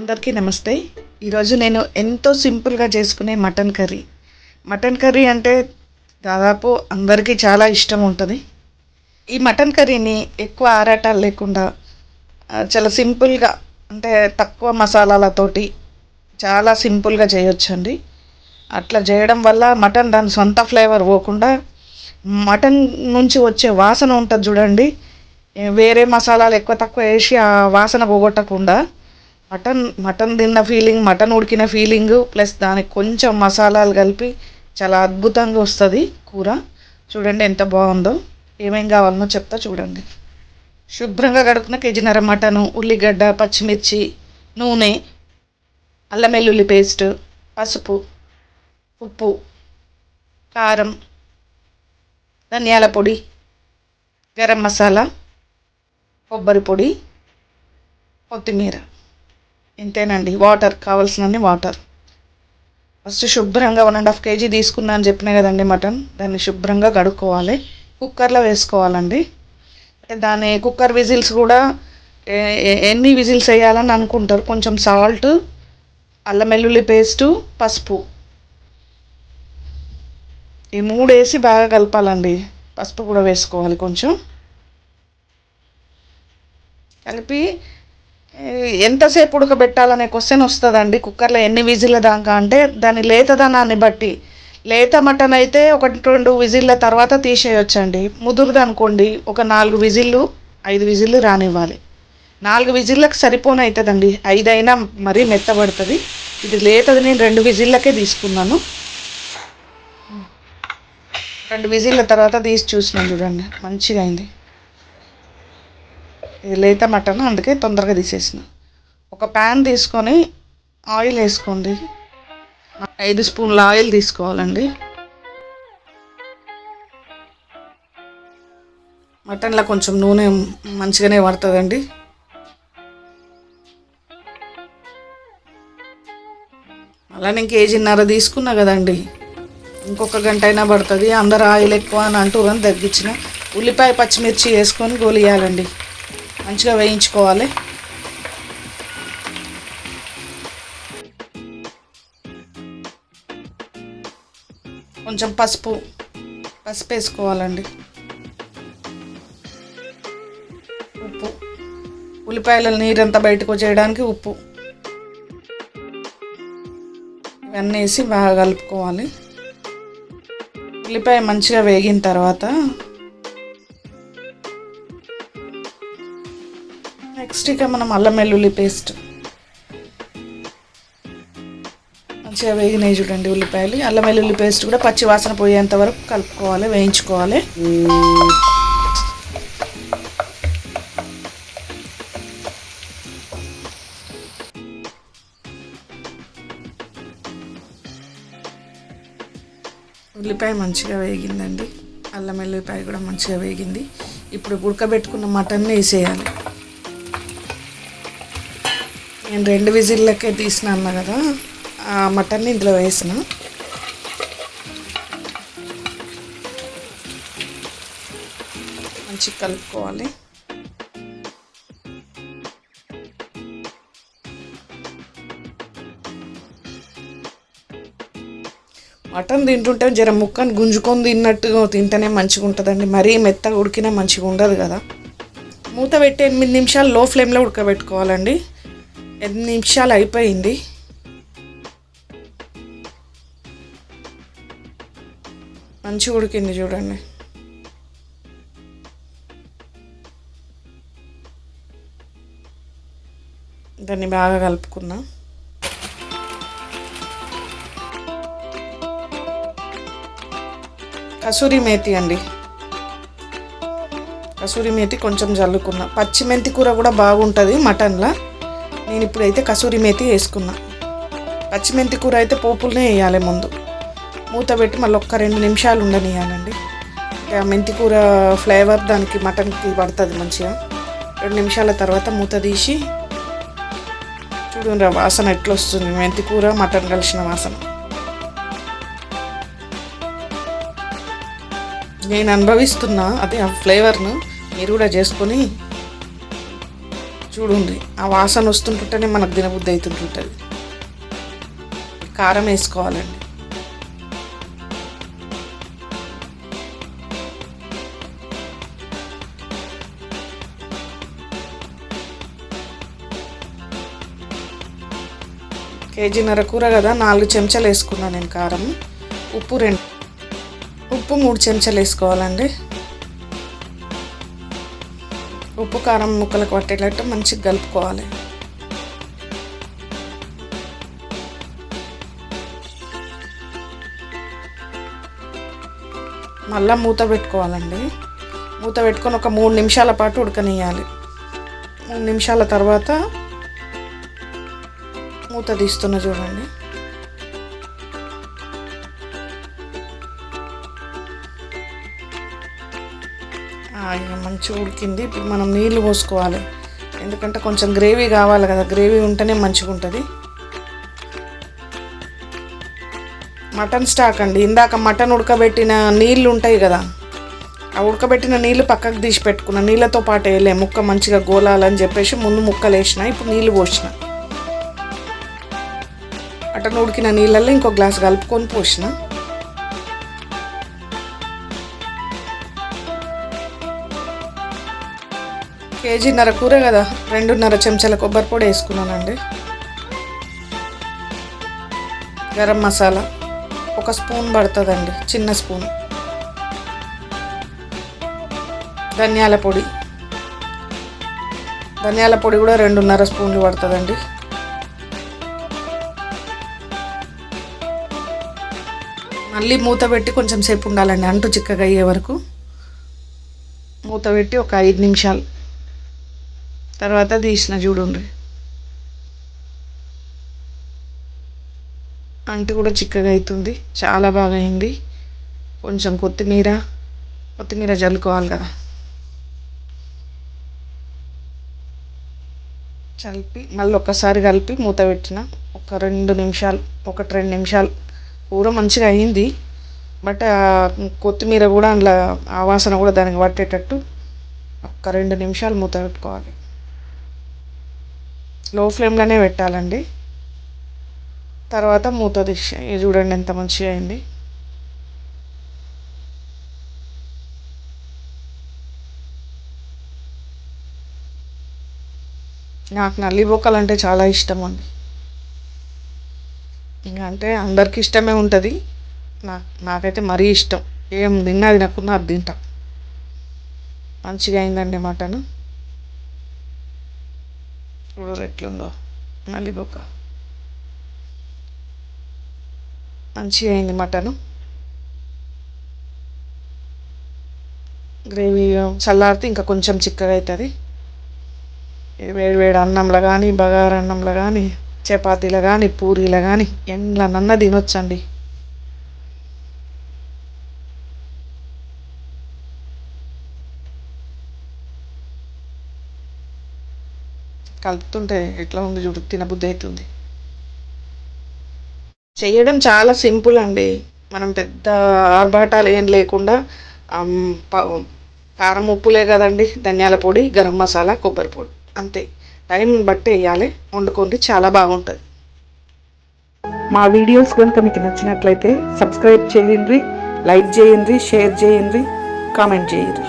అందరికీ నమస్తే. ఈరోజు నేను ఎంతో సింపుల్గా చేసుకునే మటన్ కర్రీ. మటన్ కర్రీ అంటే దాదాపు అందరికీ చాలా ఇష్టం ఉంటుంది. ఈ మటన్ కర్రీని ఎక్కువ ఆరాటాలు లేకుండా చాలా సింపుల్గా అంటే తక్కువ మసాలాలతోటి చాలా సింపుల్గా చేయొచ్చండి. అట్లా చేయడం వల్ల మటన్ దాని సొంత ఫ్లేవర్ పోకుండా మటన్ నుంచి వచ్చే వాసన ఉంటుంది చూడండి. వేరే మసాలాలు ఎక్కువ తక్కువ వేసి ఆ వాసన పోగొట్టకుండా మటన్ మటన్ తిన్న ఫీలింగ్ మటన్ ఉడికిన ఫీలింగ్ ప్లస్ దానికి కొంచెం మసాలాలు కలిపి చాలా అద్భుతంగా వస్తుంది కూర. చూడండి ఎంత బాగుందో. ఏమేం కావాలనో చెప్తా చూడండి. శుభ్రంగా కడుక్కున్న కేజీన్నర మటను ఉల్లిగడ్డ పచ్చిమిర్చి నూనె అల్లం వెల్లుల్లి పేస్ట్ పసుపు ఉప్పు కారం ధనియాల పొడి గరం మసాలా కొబ్బరి పొడి కొత్తిమీర. ఇంతేనండి. వాటర్ కావాల్సినన్ని వాటర్. ఫస్ట్ శుభ్రంగా వన్ అండ్ హాఫ్ కేజీ తీసుకున్నా అని చెప్పినా కదండి మటన్. దాన్ని శుభ్రంగా కడుక్కోవాలి. కుక్కర్లో వేసుకోవాలండి. దాని కుక్కర్ విజిల్స్ కూడా ఎన్ని విజిల్స్ వేయాలని అనుకుంటారు. కొంచెం సాల్ట్ అల్లం వెల్లుల్లి పేస్టు పసుపు. ఈ మూడు వేసి బాగా కలపాలండి. పసుపు కూడా వేసుకోవాలి కొంచెం. కలిపి ఎంతసేపు ఉడకబెట్టాలనే క్వశ్చన్ వస్తుందండి. కుక్కర్లో ఎన్ని విజిల్ల దాకా అంటే దాని లేతదనాన్ని బట్టి. లేత మటన్ అయితే ఒకటి రెండు విజిల్ల తర్వాత తీసేయొచ్చండి. ముదురుది అనుకోండి ఒక నాలుగు విజిల్లు ఐదు విజిల్లు రానివ్వాలి. నాలుగు విజిల్లకు సరిపోని అవుతుందండి ఐదైనా మరీ మెత్తబడుతుంది. ఇది లేతది నేను రెండు విజిల్లకే తీసుకున్నాను. రెండు విజిల్ల తర్వాత తీసి చూసినాను చూడండి. మంచిగా అయింది. లేత మటన్ అందుకే తొందరగా తీసేసిన. ఒక ప్యాన్ తీసుకొని ఆయిల్ వేసుకోండి. ఐదు స్పూన్ల ఆయిల్ తీసుకోవాలండి. మటన్లో కొంచెం నూనె మంచిగానే పడుతుందండి. అలా నేను కేజీన్నర తీసుకున్నా కదండి. ఇంకొక గంట అయినా పడుతుంది. అందరు ఆయిల్ ఎక్కువ అని అంటూ అని తగ్గించిన. ఉల్లిపాయ పచ్చిమిర్చి వేసుకొని గోలియాలండి. మంచిగా వేయించుకోవాలి. కొంచెం పసుపు పసుపు వేసుకోవాలండి. ఉప్పు. ఉల్లిపాయల నీరంతా బయటకు చేయడానికి ఉప్పు. ఇవన్నీ వేసి బాగా కలుపుకోవాలి. ఉల్లిపాయ మంచిగా వేగిన తర్వాత నెక్స్ట్ ఇక మనం అల్లం వెల్లుల్లి పేస్ట్. మంచిగా వేగినాయి చూడండి ఉల్లిపాయలు. అల్లం వెల్లుల్లి పేస్ట్ కూడా పచ్చి వాసన పోయేంత వరకు కలుపుకోవాలి వేయించుకోవాలి. ఉల్లిపాయ మంచిగా వేగిందండి. అల్లం వెల్లుల్లిపాయ కూడా మంచిగా వేగింది. ఇప్పుడు ఉడకబెట్టుకున్న మటన్ని వేసేయాలి. నేను రెండు విజిల్లకే తీసిన అన్న కదా. ఆ మటన్ని ఇందులో వేసిన. మంచిగా కలుపుకోవాలి. మటన్ తింటుంటే జర ముక్కను గుంజుకొని తిన్నట్టుగా తింటేనే మంచిగా ఉంటుందండి. మరీ మెత్తగా ఉడికినా మంచిగా ఉండదు కదా. మూత పెట్టి ఎనిమిది నిమిషాలు లో ఫ్లేమ్లో ఉడకబెట్టుకోవాలండి. ఎనిమిది నిమిషాలు అయిపోయింది? మంచి ఉడికింది చూడండి. దాన్ని బాగా కలుపుకుందాం. కసూరి మేతి అండి. కసూరి మేతి కొంచెం జల్లుకున్నా. పచ్చి మెంతి కూర కూడా బాగుంటుంది మటన్లో. నేను ఇప్పుడైతే కసూరి మేతి వేసుకున్నా. పచ్చిమెంతి కూర అయితే పోపులనే వేయాలి ముందు. మూత పెట్టి మళ్ళీ ఒక్క రెండు నిమిషాలు ఉండనియాలండి ఆ మెంతి కూర ఫ్లేవర్ దానికి మటన్కి పడుతుంది మంచిగా. రెండు నిమిషాల తర్వాత మూత తీసి చూడండి వాసన ఎట్లా వస్తుంది మెంతి కూర మటన్ కలిసిన వాసన. నేను అనుభవిస్తున్నా అదే ఆ ఫ్లేవర్ను మీరు కూడా చేసుకొని చూడండి ఆ వాసన వస్తుంటుంటేనే మనకు తినబుద్ధి అవుతుంటుంటుంది కారం వేసుకోవాలండి. కేజీన్నర కూర కదా నాలుగు చెంచాలు వేసుకున్నాను నేను కారం. ఉప్పు రెండు ఉప్పు మూడు చెంచాలు వేసుకోవాలండి. ఉప్పు కారం ముక్కలకు పట్టేటట్టు మంచిగా కలుపుకోవాలి. మళ్ళీ మూత పెట్టుకోవాలండి. మూత పెట్టుకొని ఒక మూడు నిమిషాల పాటు ఉడకనియాలి మూడు నిమిషాల తర్వాత మూత తీస్తున్న చూడండి. మంచిగా ఉడికింది. ఇప్పుడు మనం నీళ్ళు పోసుకోవాలి. ఎందుకంటే కొంచెం గ్రేవీ కావాలి కదా. గ్రేవీ ఉంటేనే మంచిగా ఉంటుంది. మటన్ స్టాక్ అండి. ఇందాక మటన్ ఉడకబెట్టిన నీళ్ళు ఉంటాయి కదా. ఆ ఉడకబెట్టిన నీళ్ళు పక్కకు తీసి పెట్టుకున్న. నీళ్ళతో పాటు వేయలే. ముక్క మంచిగా గోలాలని చెప్పేసి ముందు ముక్కలు వేసిన. ఇప్పుడు నీళ్ళు పోసిన. మటన్ ఉడికిన నీళ్ళల్లో ఇంకో గ్లాస్ కలుపుకొని పోసిన. కేజీన్నర కూర కదా. రెండున్నర చెంచాల కొబ్బరి పొడి వేసుకున్నానండి. గరం మసాలా ఒక స్పూన్ పడుతుందండి చిన్న స్పూన్. ధనియాల పొడి. ధనియాల పొడి కూడా రెండున్నర స్పూన్లు పడుతుందండి. మళ్ళీ మూత పెట్టి కొంచెం సేపు ఉండాలండి అంటు చిక్కగా అయ్యే వరకు. మూత పెట్టి ఒక ఐదు నిమిషాలు తర్వాత తీసిన చూడండి అంటు కూడా చిక్కగా అవుతుంది చాలా బాగా అయింది. కొంచెం కొత్తిమీర కొత్తిమీర చల్లుకోవాలి కదా. చల్పి మళ్ళీ ఒక్కసారి కలిపి మూత పెట్టిన. ఒక రెండు నిమిషాలు ఒకటి రెండు నిమిషాలు. కూర మంచిగా అయింది. బట్ కొత్తిమీర కూడా అందులో ఆ వాసన కూడా దానికి పట్టేటట్టు ఒక్క రెండు నిమిషాలు మూత పెట్టుకోవాలి. లో ఫ్లేమ్లోనే పెట్టాలండి. తర్వాత మూత తీసి ఇది చూడండి ఎంత మంచిగా అయింది. నాకు నల్లి బొక్కలు అంటే చాలా ఇష్టం అండి ఇంకా అంటే అందరికి ఇష్టమే ఉంటుంది. నా నాకైతే మరీ ఇష్టం. ఏం తిన్నా తినకున్నా అది తింటా. మంచిగా అయిందండి మటన్. చూడు ఎట్లుందో బొక్క మంచిగా అయింది మటను గ్రేవీ చల్లారితే ఇంకా కొంచెం చిక్కగా అవుతుంది ఇది వేడి వేడి అన్నంలో కానీ బగారా అన్నంలో కానీ చపాతీలో కానీ పూరీలో కానీ ఎండ్లనన్నా తినొచ్చండి కలుపుతుంటే ఎట్లా ఉంది చూడు తినబుద్ధి అవుతుంది చేయడం చాలా సింపుల్ అండి. మనం పెద్ద ఆర్భాటాలు ఏం లేకుండా కారం ఉప్పులే కదండి ధనియాల పొడి గరం మసాలా కొబ్బరి పొడి. అంతే. టైం బట్టి వేయాలి వండుకోండి చాలా బాగుంటుంది. మా వీడియోస్ కనుక మీకు నచ్చినట్లయితే సబ్స్క్రైబ్ చేయండి లైక్ చేయండి షేర్ చేయండి కామెంట్ చేయండి.